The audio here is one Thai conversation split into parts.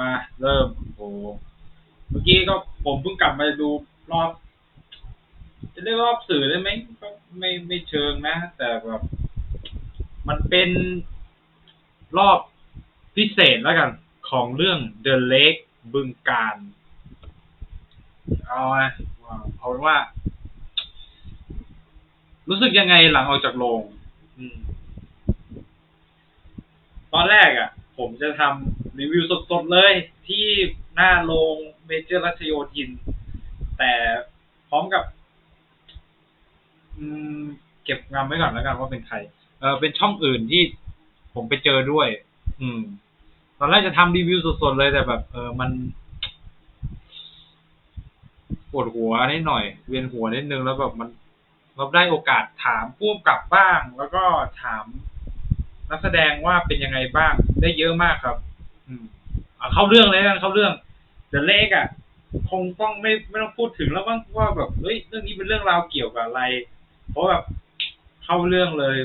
มาเริ่มโอ้เมื่อกี้ก็ผมเพิ่งกลับมาดูรอบจะเรียกรอบสื่อได้ไหมก็ไม่ไม่เชิงนะ แต่แบบมันเป็นรอบพิเศษแล้วกัน ของเรื่อง The Lake บึงการเอาไงเอาเป็นว่า รู้สึกยังไงหลังออกจากโรงอืมตอนแรกอะ ผมจะทำ รีวิวสดๆเลยที่หน้าโรงเมเจอร์รัชโยธิน แต่พร้อมกับ อืม เก็บงำไว้ก่อนแล้วกันว่าเป็นใคร เออเป็นช่องอื่นที่ผมไปเจอด้วย อืม ตอนแรกจะทำรีวิวสดๆเลยแต่แบบ เออมันปวดหัวนิดหน่อย เวียนหัวนิดนึงแล้วแบบมันเราได้โอกาสถามผู้กำกับบ้าง แล้วก็ถามนักแสดงว่าเป็นยังไงบ้างได้เยอะมากครับ เอาเข้าเรื่องเลยกันเข้าเรื่องเดอะเลกอะ คงต้องไม่ไม่ต้องพูดถึงแล้วมั้งว่าแบบเฮ้ยเรื่องนี้เป็นเรื่องราวเกี่ยวกับอะไร เพราะแบบเข้าเรื่องเลย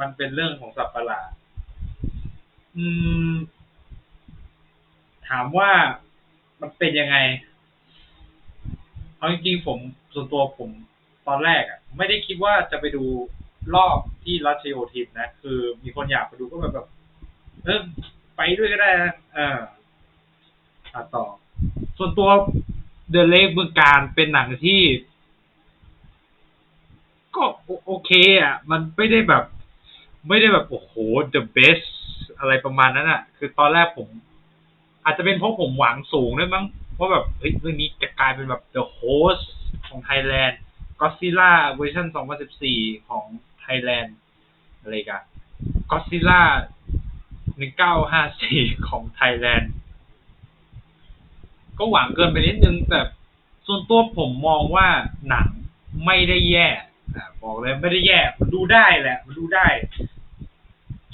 มันเป็นเรื่องของสัตว์ประหลาดอืม ถามว่ามันเป็นยังไงเอาจริงๆผมส่วนตัวผมตอนแรกอะ ไม่ได้คิดว่าจะไปดูรอบที่รัชโยธินนะ คือมีคนอยากไปดูก็แบบแบบเออ ไปด้วยก็ได้นะเอออะต่อ ส่วนตัวเดอะเลกบึงการเป็นหนังที่ ก็โอเค อะ มันไม่ได้แบบ ไม่ได้แบบโอ้โห the best อะไรประมาณนั้นอะ คือตอนแรกผม อาจจะเป็นเพราะผมหวังสูงด้วยมั้งว่าแบบเฮ้ยเรื่องนี้จะกลายเป็นแบบ the host ของไทยแลนด์ก็ซิล่าเวอร์ชัน2014 ของไทยแลนด์อะไรกันก็ซิล่า 1954 ของไทยแลนด์ ก็หวังเกินไปนิดนึง แต่ส่วนตัวผมมองว่าหนังไม่ได้แย่บอกเลยไม่ได้แย่ มันดูได้แหละ มันดูได้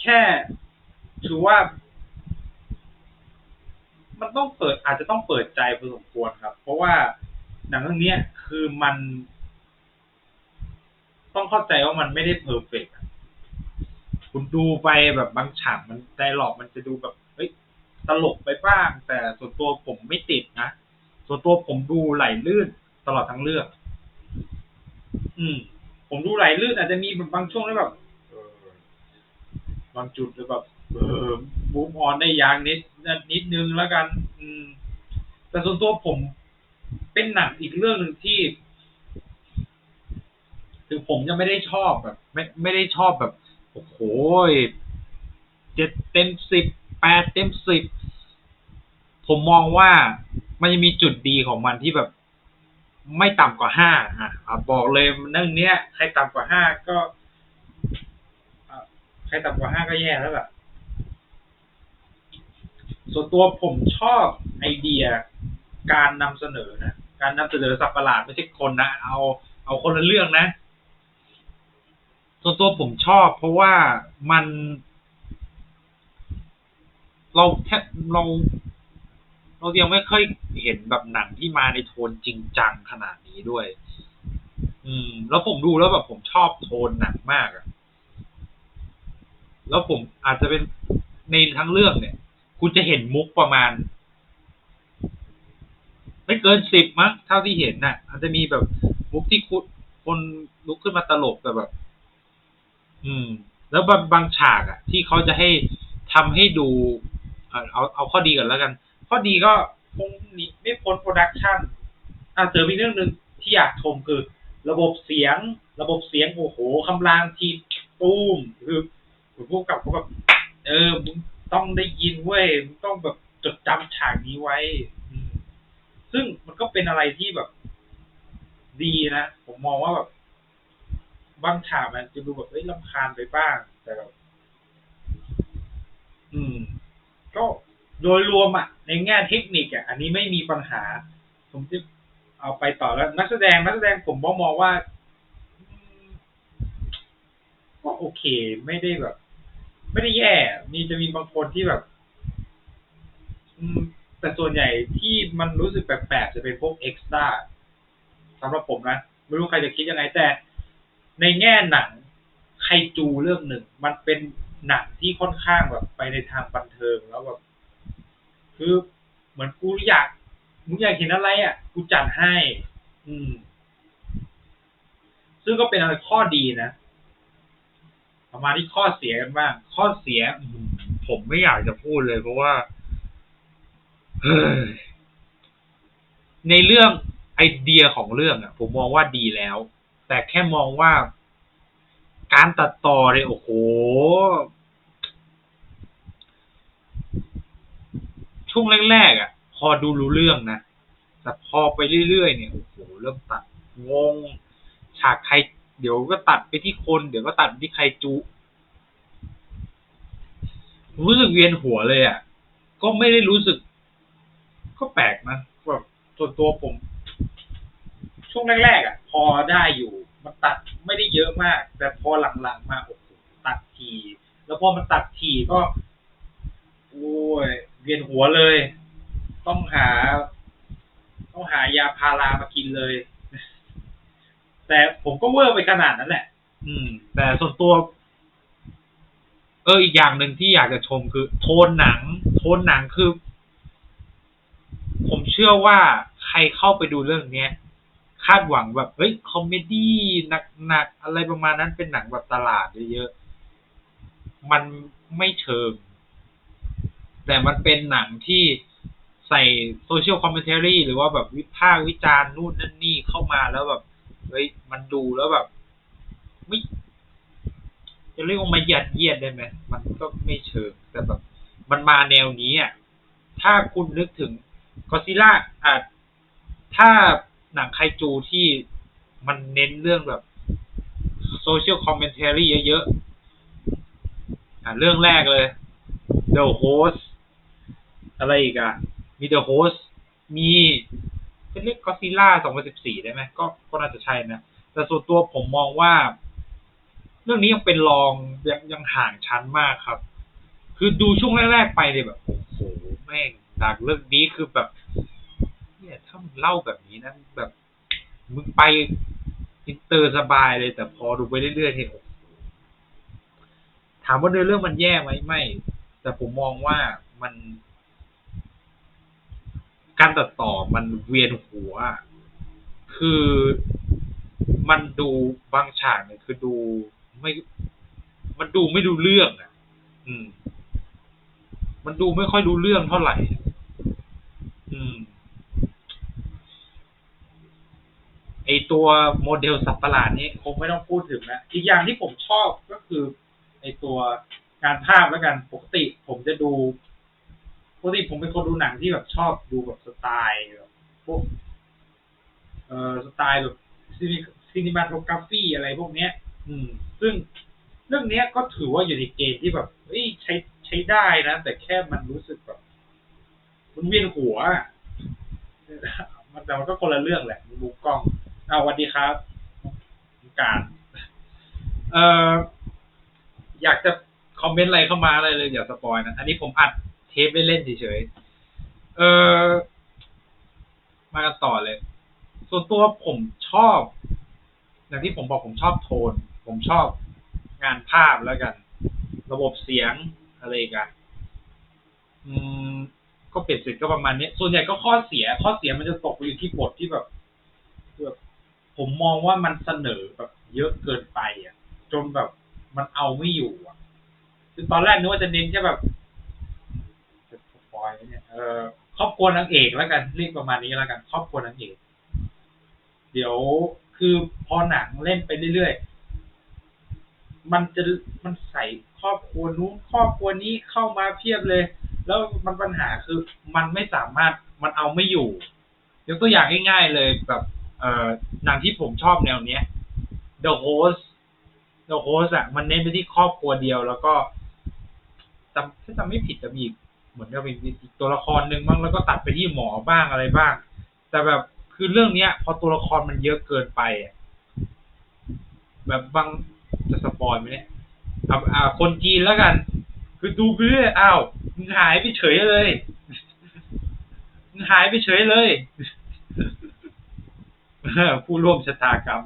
แค่ถือว่า มันต้องเปิดอาจจะต้องเปิดใจพอสมควรครับ เพราะว่าหนังเรื่องนี้คือมัน ต้องเข้าใจว่ามันไม่ได้เพอร์เฟกต์ คุณดูไปแบบบางฉากมันไดร็อกมันจะดูแบบเฮ้ยตลกไปบ้าง แต่ส่วนตัวผมไม่ติดนะส่วนตัวผมดูไหลลื่นตลอดทั้งเรื่อง อืม ผมดูไหลลื่นอาจจะมีบางช่วงที่แบบบางจุดเลยแบบเออบูมออนได้ยางนิดนิดนึงแล้วกัน อืม แต่ส่วนตัวผมเป็นหนังอีกเรื่องหนึ่งที่ถึงผมยังไม่ได้ชอบแบบ ไม่ไม่ได้ชอบแบบ โอ้โหเจ็ดเต็มสิบแปดเต็มสิบผมมองว่ามันจะมีจุดดีของมันที่แบบ ไม่ต่ำกว่าห้าอะบอกเลยเรื่องเนี้ยใครต่ำกว่าห้าก็ใครต่ำกว่าห้าก็แย่แล้วล่ะส่วนตัวผมชอบไอเดียการนำเสนอนะการนำเสนอสัตว์ประหลาดไม่ใช่คนนะเอาเอาคนละเรื่องนะ ส่วนตัวผมชอบ เพราะว่ามัน เราแทบเรา เรายังไม่เคยเห็นแบบหนังที่มาในโทนจริงจังขนาดนี้ด้วย อืม แล้วผมดูแล้วแบบผมชอบโทนหนังมากอะแล้วผมอาจจะเป็นในทั้งเรื่องเนี่ย คุณจะเห็นมุกประมาณ ไม่เกินสิบมั้งเท่าที่เห็นน่ะอาจจะมีแบบมุกที่คุณคนลุกขึ้นมาตลกแต่แบบ อืม แล้วบางบางฉากอะที่เขาจะให้ทำให้ดูเอาเอาข้อดีก่อนแล้วกัน ข้อดีก็คงหนีไม่พ้นโปรดักชันอะเจอมีเรื่องหนึ่งที่อยากชมคือ ระบบเสียง ระบบเสียงโอ้โหคำรางทีตูมคือผมพูดกับเขาแบบเออมึงต้องได้ยินเว้ยมึงต้องแบบจดจำฉากนี้ไว้ซึ่งมันก็เป็นอะไรที่แบบ ดีนะ ผมมองว่าแบบ บางฉากมันจะดูแบบเอ้ยลำคาญไปบ้าง แต่แบบอืม ก็โดยรวมอะ ในแง่เทคนิคอะ อันนี้ไม่มีปัญหา ผมจะเอาไปต่อแล้ว นักแสดงนักแสดงผมมองว่าก็โอเค ไม่ได้แบบ ไม่ได้แย่ มีจะมีบางคนที่แบบ อืม แต่ส่วนใหญ่ที่มันรู้สึกแปลกๆจะเป็นพวกเอ็กซ์ตร้าสำหรับผมนะ ไม่รู้ใครจะคิดยังไงแต่ ในแง่หนังไคจูเรื่องหนึ่ง มันเป็นหนังที่ค่อนข้างแบบไปในทางบันเทิงแล้วแบบคือเหมือนกูอยากมึงอยากเห็นอะไรอะ กูจัดให้ อืม ซึ่งก็เป็นอะไรข้อดีนะประมาณที่ข้อเสียกันบ้างข้อเสียผมไม่อยากจะพูดเลย เพราะว่าในเรื่องไอเดียของเรื่องอะ ผมมองว่าดีแล้ว แต่แค่มองว่าการตัดต่อเนี่ยโอ้โห ช่วงแรกๆอะ พอดูรู้เรื่องนะ แต่พอไปเรื่อยๆเนี่ยโอ้โหเริ่มตัดงง ฉากใคร เดี๋ยวก็ตัดไปที่คน เดี๋ยวก็ตัดไปที่ใครจุรู้สึกเวียนหัวเลยอะ ก็ไม่ได้รู้สึก ก็แปลกนะแบบส่วนตัวผม ช่วงแรกๆอะ พอได้อยู่ มันตัดไม่ได้เยอะมาก แต่พอหลังๆมาโอ้โหตัดที แล้วพอมันตัดทีก็โอ้ยเวียนหัวเลย ต้องหา ต้องหายาพารามากินเลย แต่ผมก็เวอร์ไปขนาดนั้นแหละ อืม แต่ส่วนตัว เอออีกอย่างหนึ่งที่อยากจะชมคือ โทนหนัง โทนหนังคือ ผมเชื่อว่าใครเข้าไปดูเรื่องเนี้ย คาดหวังแบบเฮ้ยคอมเมดี้หนักๆอะไรประมาณนั้นเป็นหนังแบบตลาดเยอะๆมันไม่เชิง แต่มันเป็นหนังที่ใส่โซเชียลคอมเมนต์รีหรือว่าแบบวิพากษ์วิจารณ์นู่นนั่นนี่เข้ามาแล้วแบบเฮ้ยมันดูแล้วแบบไม่จะเรียกว่ามาหยัดเยียดได้ไหมมันก็ไม่เชิงแต่แบบมันมาแนวนี้อะถ้าคุณนึกถึงก็ซิล่าอะถ้า หนังไคจูที่มันเน้นเรื่องแบบโซเชียลคอมเมนเต์รีเยอะๆอะเรื่องแรกเลย The Host อะไรอีกอะ มี The Host มีจะเรียกก็ซิล่า2014 ได้ไหมก็ก็น่าจะใช่นะ แต่ส่วนตัวผมมองว่า เรื่องนี้ยังเป็นรองยังยังห่างชั้นมากครับ คือดูช่วงแรก ๆ ไปเลยแบบ โอ้โห แม่งหนักเรื่องนี้คือแบบ เนี่ยถ้ามึงเล่าแบบนี้นะแบบมึงไปอินเตอร์สบายเลย แต่พอดูไปเรื่อยๆเนี่ยโอ้โหถามว่าเนื้อเรื่องมันแย่ไหมไม่ แต่ผมมองว่ามัน การตัดต่อมันเวียนหัว คือมันดูบางฉากเนี่ยคือดูไม่ มันดูไม่ดูเรื่องอะ อืม มันดูไม่ค่อยดูเรื่องเท่าไหร่ อืม ไอตัวโมเดลสับประหลาดนี้คงไม่ต้องพูดถึงนะอีกอย่างที่ผมชอบก็คือไอตัวการภาพแล้วกันปกติ ผมจะดูปกติผมเป็นคนดูหนังที่แบบชอบดูแบบสไตล์แบบพวกเอ่อสไตล์แบบซีนิมาโทกราฟีอะไรพวกเนี้ย อืม ซึ่งเรื่องเนี้ยก็ถือว่าอยู่ในเกณฑ์ที่แบบเฮ้ยใช้ใช้ได้นะ แต่แค่มันรู้สึกแบบมันเวียนหัวอะมันแต่มันก็คนละเรื่องแหละมีมุมกล้อง อ้าวสวัสดีครับการเอ่ออยากจะคอมเมนต์อะไรเข้ามาอะไรเลยอย่าสปอยนะ อันนี้ผมอัดเทปเล่นๆเฉยๆเออมากันต่อเลย ส่วนตัวผมชอบ อย่างที่ผมบอกผมชอบโทน ผมชอบงานภาพแล้วกัน ระบบเสียงอะไรกันอืมก็เปรียบเสร็จก็ประมาณนี้ ส่วนใหญ่ก็ข้อเสีย ข้อเสียมันจะตกไปอยู่ที่บทที่แบบแบบ ผมมองว่ามันเสนอแบบเยอะเกินไปอะ จนแบบมันเอาไม่อยู่อะ คือตอนแรกนึกว่าจะเน้นแค่แบบจะสปอยเนี่ยเออครอบครัวนางเอกแล้วกันเรียกประมาณนี้แล้วกันครอบครัวนางเอก เดี๋ยวคือพอหนังเล่นไปเรื่อยๆมันจะมันใส่ครอบครัวนู้นครอบครัวนี้เข้ามาเพียบเลย แล้วมันปัญหาคือมันไม่สามารถมันเอาไม่อยู่ยกตัวอย่างง่ายๆเลยแบบ หนังที่ผมชอบแนวเนี้ย The Host The Host อะมันเน้นไปที่ครอบครัวเดียว แล้วก็จำถ้าจำไม่ผิดจะมีอีกเหมือนกับมีอีกตัวละครหนึ่งบ้างแล้วก็ตัดไปที่หมอบ้างอะไรบ้าง แต่แบบคือเรื่องเนี้ย พอตัวละครมันเยอะเกินไปอะแบบบางจะสปอยไหมเนี่ยอ่าอ่าคนจีนแล้วกัน คือดูไปเรื่อยอ้าวมึงหายไปเฉยเลยมึงหายไปเฉยเลย ผู้ร่วมชะตากรรม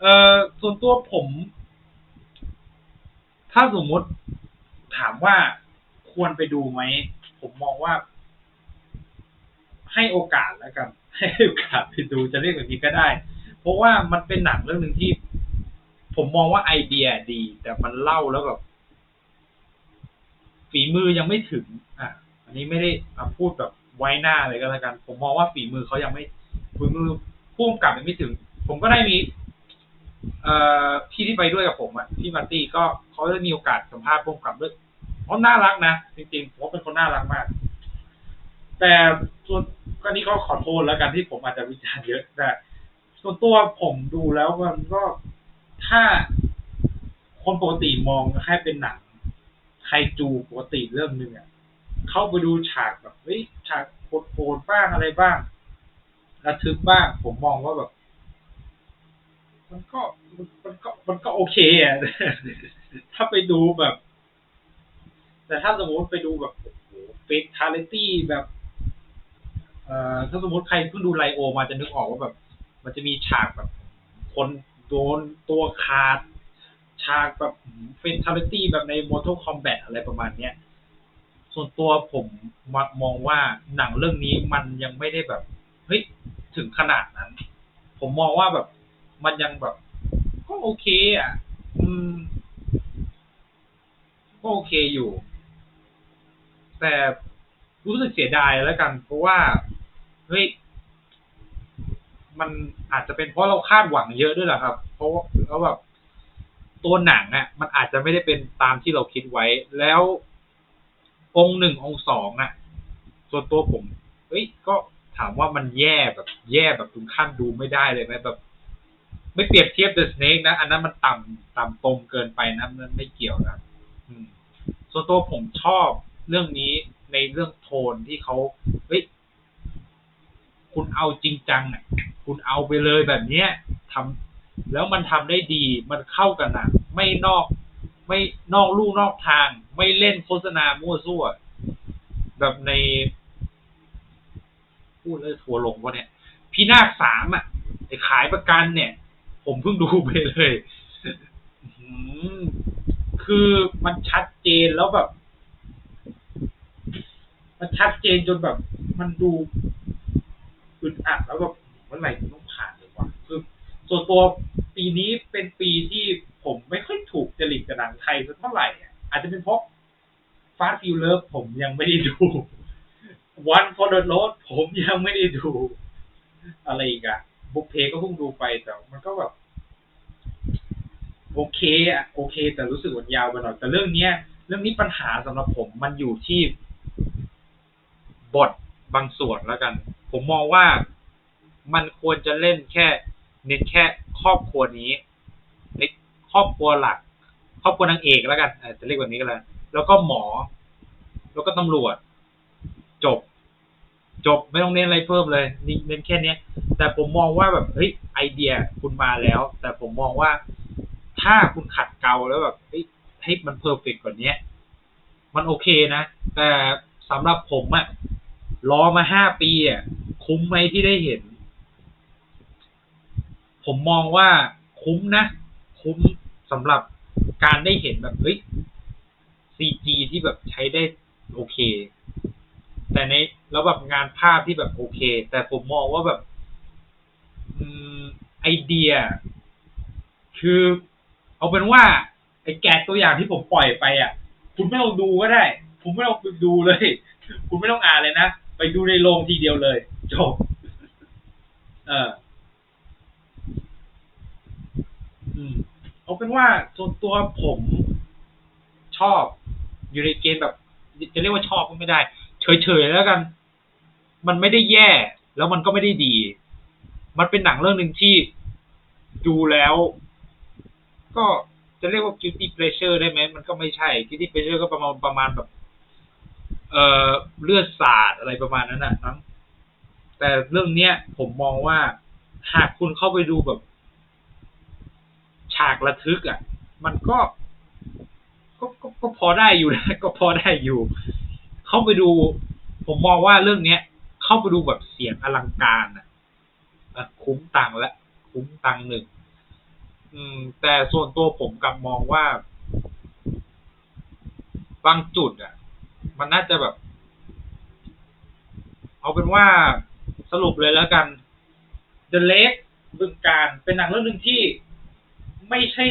เอ่อส่วนตัวผม ถ้าสมมติถามว่าควรไปดูไหม ผมมองว่า ให้โอกาสแล้วกัน ให้โอกาสไปดูจะเรียกแบบนี้ก็ได้ เพราะว่ามันเป็นหนังเรื่องหนึ่งที่ ผมมองว่าไอเดียดี แต่มันเล่าแล้วแบบฝีมือยังไม่ถึง อะ อันนี้ไม่ได้พูดแบบไว้หน้าเลยก็แล้วกัน ผมมองว่าฝีมือเขายังไม่ฝีมือ พุ่มกับยังไม่ถึง ผมก็ได้มี เอ่อพี่ที่ไปด้วยกับผมอะพี่มาร์ตี้ก็เขาได้มีโอกาสสัมภาษณ์พุ่มกับด้วยเขาน่ารักนะจริงๆผมว่าเป็นคนน่ารักมาก แต่ส่วนก็นี่ก็ขอโทษแล้วกันที่ผมอาจจะวิจารณ์เยอะแต่ส่วนตัวผมดูแล้วมันก็ถ้าคนปกติมองแค่เป็นหนังไคจูปกติเรื่องหนึ่งอะเข้าไปดูฉากแบบเฮ้ยฉากโหดๆบ้างอะไรบ้าง ระทึกบ้าง ผมมองว่าแบบ มันก็มันก็มันก็โอเคอะถ้าไปดูแบบ แต่ถ้าสมมติไปดูแบบเฟกทาเลตี้แบบเอ่อถ้าสมมติใครเพิ่งดูไลโอมาจะนึกออกว่าแบบ มันจะมีฉากแบบ คนโดนตัวขาด ฉากแบบเฟนทาลิตี้แบบใน Mortal Kombat อะไรประมาณเนี้ยส่วนตัวผมมองว่าหนังเรื่องนี้มันยังไม่ได้แบบ เฮ้ยถึงขนาดนั้น ผมมองว่าแบบมันยังแบบ ก็โอเค อะ อืม ก็โอเคอยู่ แต่รู้สึกเสียดายแล้วกัน เพราะว่าเฮ้ยมันอาจจะเป็นเพราะเราคาดหวังเยอะด้วยแหละครับ เพราะว่าแล้วแบบตัวหนังอะ มันอาจจะไม่ได้เป็นตามที่เราคิดไว้ แล้วองค์หนึ่งองค์สองอะส่วนตัวผมเฮ้ยก็ ถามว่ามันแย่แบบแย่แบบถึงขั้นดูไม่ได้เลยไหมแบบ ไม่เปรียบเทียบ The Snake นะ อันนั้นมันต่ำต่ำตรงเกินไปนะมันไม่เกี่ยวนะส่วนตัวผมชอบเรื่องนี้ในเรื่องโทนที่เขาเฮ้ยคุณเอาจริงจังอะคุณเอาไปเลยแบบเนี้ยทำแล้วมันทำได้ดี มันเข้ากันอะไม่นอก ไม่นอกลู่นอกทาง ไม่เล่นโฆษณามั่วซั่ว แบบใน พูดเลยทัวลงวะเนี่ย พี่นาคสามอะไอ้ขายประกันเนี่ย ผมเพิ่งดูไปเลยคือมันชัดเจนแล้วแบบ มันชัดเจนจนแบบ มันดูอึดอัดแล้วแบบเมื่อไหร่มันต้องผ่านเลยวะคือส่วนตัวปีนี้เป็นปีที่ผมไม่ค่อยถูกจริตกับหนังไทยสักเท่าไหร่อะอาจจะเป็นเพราะฟาสฟิลเลอร์ผมยังไม่ได้ดู วันฟอร์ดโรดผมยังไม่ได้ดู อะไรอีกอะบุกเพก็เพิ่งดูไปแต่มันก็แบบโอเคอะโอเค แต่รู้สึกว่ามันยาวไปหน่อยแต่เรื่องเนี้ย เรื่องนี้ปัญหาสำหรับผมมันอยู่ที่บทบางส่วนแล้วกัน ผมมองว่ามันควรจะเล่นแค่เน้นแค่ครอบครัวนี้ในครอบครัวหลัก ครอบครัวนางเอกแล้วกันอาจจะเรียกแบบนี้ก็แล้วแล้วก็หมอ แล้วก็ตำรวจ จบ จบไม่ต้องเน้นอะไรเพิ่มเลยนี่เน้นแค่เนี้ย แต่ผมมองว่าแบบเฮ้ยไอเดียคุณมาแล้ว แต่ผมมองว่าถ้าคุณขัดเกลาแล้วแบบเฮ้ยให้มันเพอร์เฟกกว่านี้มันโอเคนะ แต่สำหรับผมอะรอมาห้าปีอะคุ้มไหมที่ได้เห็น ผมมองว่าคุ้มนะ คุ้มสำหรับการได้เห็นแบบเฮ้ยซีจีที่แบบใช้ได้โอเค แต่ในแล้วแบบงานภาพที่แบบโอเค แต่ผมมองว่าแบบอืมไอเดีย คือเอาเป็นว่า ไอแกะตัวอย่างที่ผมปล่อยไปอะ คุณไม่ต้องดูก็ได้ คุณไม่ต้องดูเลย คุณไม่ต้องอ่านเลยนะ ไปดูในโรงทีเดียวเลยจบเอออืมเอาเป็นว่าส่วนตัวผมชอบอยู่ในเกณฑ์แบบจะเรียกว่าชอบก็ไม่ได้ เฉยๆแล้วกัน มันไม่ได้แย่ แล้วมันก็ไม่ได้ดี มันเป็นหนังเรื่องหนึ่งที่ดูแล้ว ก็จะเรียกว่า guilty pleasure ได้ไหมมันก็ไม่ใช่ guilty pleasure ก็ประมาณประมาณแบบ เอ่อเลือดสาดอะไรประมาณนั้นนะมั้งแต่เรื่องเนี้ย ผมมองว่าหากคุณเข้าไปดูแบบ ฉากระทึกอะ มันก็ก็ก็ก็พอได้อยู่นะก็พอได้อยู่ เข้าไปดู ผมมองว่าเรื่องเนี้ย เข้าไปดูแบบเสียงอลังการอะคุ้มตังและคุ้มตังหนึ่งอืม แต่ส่วนตัวผมกลับมองว่า บางจุด อะ มันน่าจะแบบ เอาเป็นว่าสรุปเลยแล้วกัน The Lake บึงการเป็นหนังเรื่องหนึ่งที่ไม่ใช่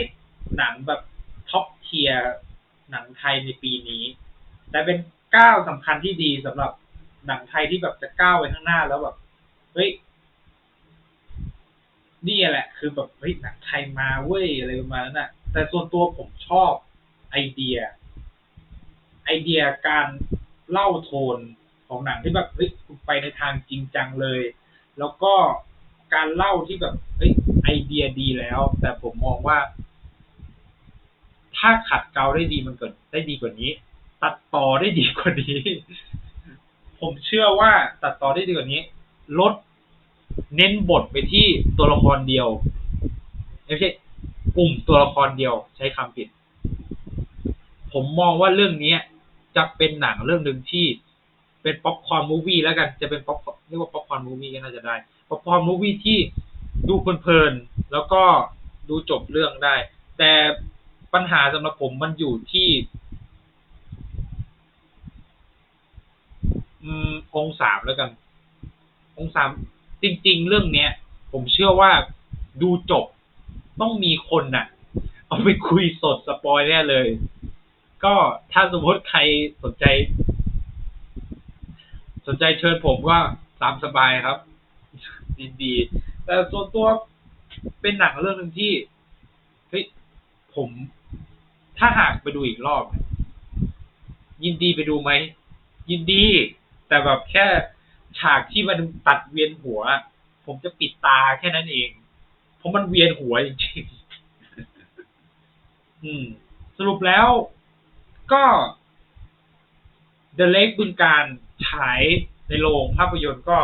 หนังแบบท็อปเทียร์หนังไทยในปีนี้ แต่เป็น ก้าวสำคัญที่ดีสำหรับหนังไทยที่แบบจะก้าวไปข้างหน้าแล้วแบบเฮ้ยนี่แหละ คือแบบเฮ้ยหนังไทยมาเว้ยอะไรประมาณนั้นน่ะ แต่ส่วนตัวผมชอบไอเดีย ไอเดียการเล่าโทนของหนังที่แบบเฮ้ยไปในทางจริงจังเลย แล้วก็การเล่าที่แบบเฮ้ยไอเดียดีแล้ว แต่ผมมองว่า ถ้าขัดเกลาได้ดีมันเกิดได้ดีกว่านี้ ตัดต่อได้ดีกว่านี้ ผมเชื่อว่าตัดต่อได้ดีกว่านี้ ลดเน้นบทไปที่ตัวละครเดียวไม่ใช่กลุ่มตัวละครเดียวใช้คำผิด ผมมองว่าเรื่องนี้จะเป็นหนังเรื่องหนึ่งที่เป็นป๊อปคอร์นมูวี่แล้วกันจะเป็นป๊อปเรียกว่าป๊อปคอร์นมูวี่ก็น่าจะได้ป๊อปคอร์นมูวี่ที่ดูเพลินๆแล้วก็ดูจบเรื่องได้ แต่ปัญหาสำหรับผมมันอยู่ที่ อืมองศามแล้วกัน องศามจริง ๆ เรื่องเนี้ย ผมเชื่อว่าดูจบต้องมีคนน่ะ เอาไปคุยสดสปอยแน่เลย ก็ถ้าสมมติใครสนใจ สนใจเชิญผมก็ตามสบายครับยินดี แต่ส่วนตัวเป็นหนังเรื่องหนึ่งที่เฮ้ยผมถ้าหากไปดูอีกรอบ ยินดีไปดูไหม ยินดี แต่แบบแค่ฉากที่มันตัดเวียนหัว ผมจะปิดตาแค่นั้นเอง เพราะมันเวียนหัวจริงๆอืม สรุปแล้วก็ The Lake บึงการฉายในโรงภาพยนตร์ก็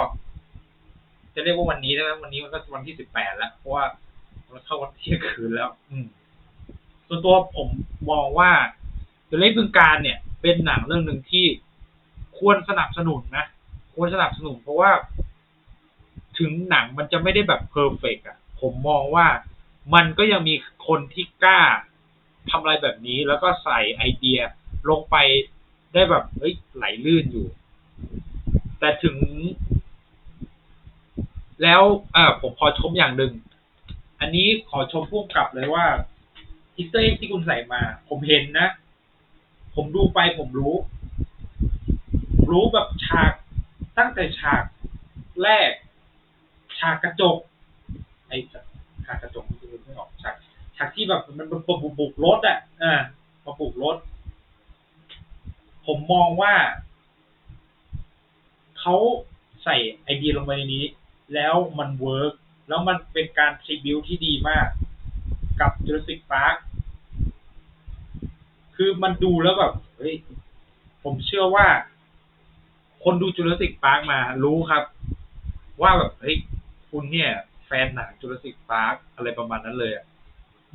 จะเรียกว่าวันนี้ได้ไหมวันนี้มันก็วันที่สิบแปดแล้ว เพราะว่ามันเข้าวันเที่ยงคืนแล้ว อืม ส่วนตัวผมมองว่า The Lake บึงการเนี่ย เป็นหนังเรื่องหนึ่งที่ ควรสนับสนุนนะ ควรสนับสนุนเพราะว่า ถึงหนังมันจะไม่ได้แบบเพอร์เฟกอะผมมองว่ามันก็ยังมีคนที่กล้าทำอะไรแบบนี้ แล้วก็ใส่ไอเดียลงไปได้แบบเฮ้ยไหลลื่นอยู่ แต่ถึง แล้วเออผมขอชมอย่างหนึ่ง อันนี้ขอชมพ่วงกลับเลยว่าอิสเตอร์ที่คุณใส่มา ผมเห็นนะ ผมดูไปผมรู้ รู้แบบฉากตั้งแต่ฉากแรก ฉากกระจก ไอ้ฉากกระจกมันจะนึกไม่ออกฉากฉากที่แบบมันบุกบุกรถอะอ่ามาปลุกรถ ผมมองว่าเขาใส่ไอเดียลงไปในนี้ แล้วมันเวิร์กแล้วมันเป็นการทริบิวที่ดีมาก กับ Jurassic Park คือมันดูแล้วแบบ เฮ้ย ผมเชื่อว่า คนดู Jurassic Park มารู้ครับ ว่าแบบเฮ้ยคุณเนี่ย แฟนหนัง Jurassic Park อะไรประมาณนั้นเลยอะ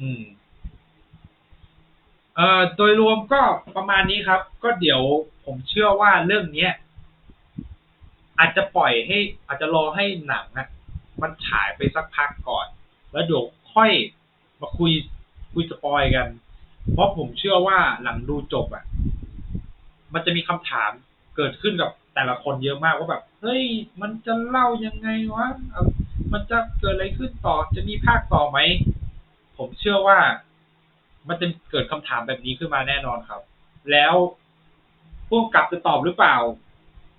อืม เอ่อโดยรวมก็ประมาณนี้ครับ ก็เดี๋ยวผมเชื่อว่าเรื่องเนี้ย อาจจะปล่อยให้ อาจจะรอให้หนังอะมันฉายไปสักพักก่อน แล้วเดี๋ยวค่อยมาคุยคุยสปอยกัน เพราะผมเชื่อว่าหลังดูจบอะมันจะมีคำถามเกิดขึ้นกับแต่ละคนเยอะมากว่าแบบ เฮ้ย มันจะเล่ายังไงวะ มันจะเกิดอะไรขึ้นต่อ จะมีภาคต่อไหม ผมเชื่อว่า มันจะเกิดคำถามแบบนี้ขึ้นมาแน่นอนครับ แล้วพวกกลับจะตอบหรือเปล่า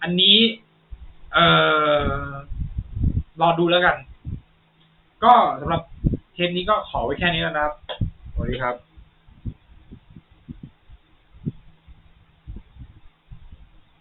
อันนี้ เอ่อรอดูแล้วกัน ก็สำหรับเทปนี้ก็ขอไว้แค่นี้แล้วนะครับ สวัสดีครับ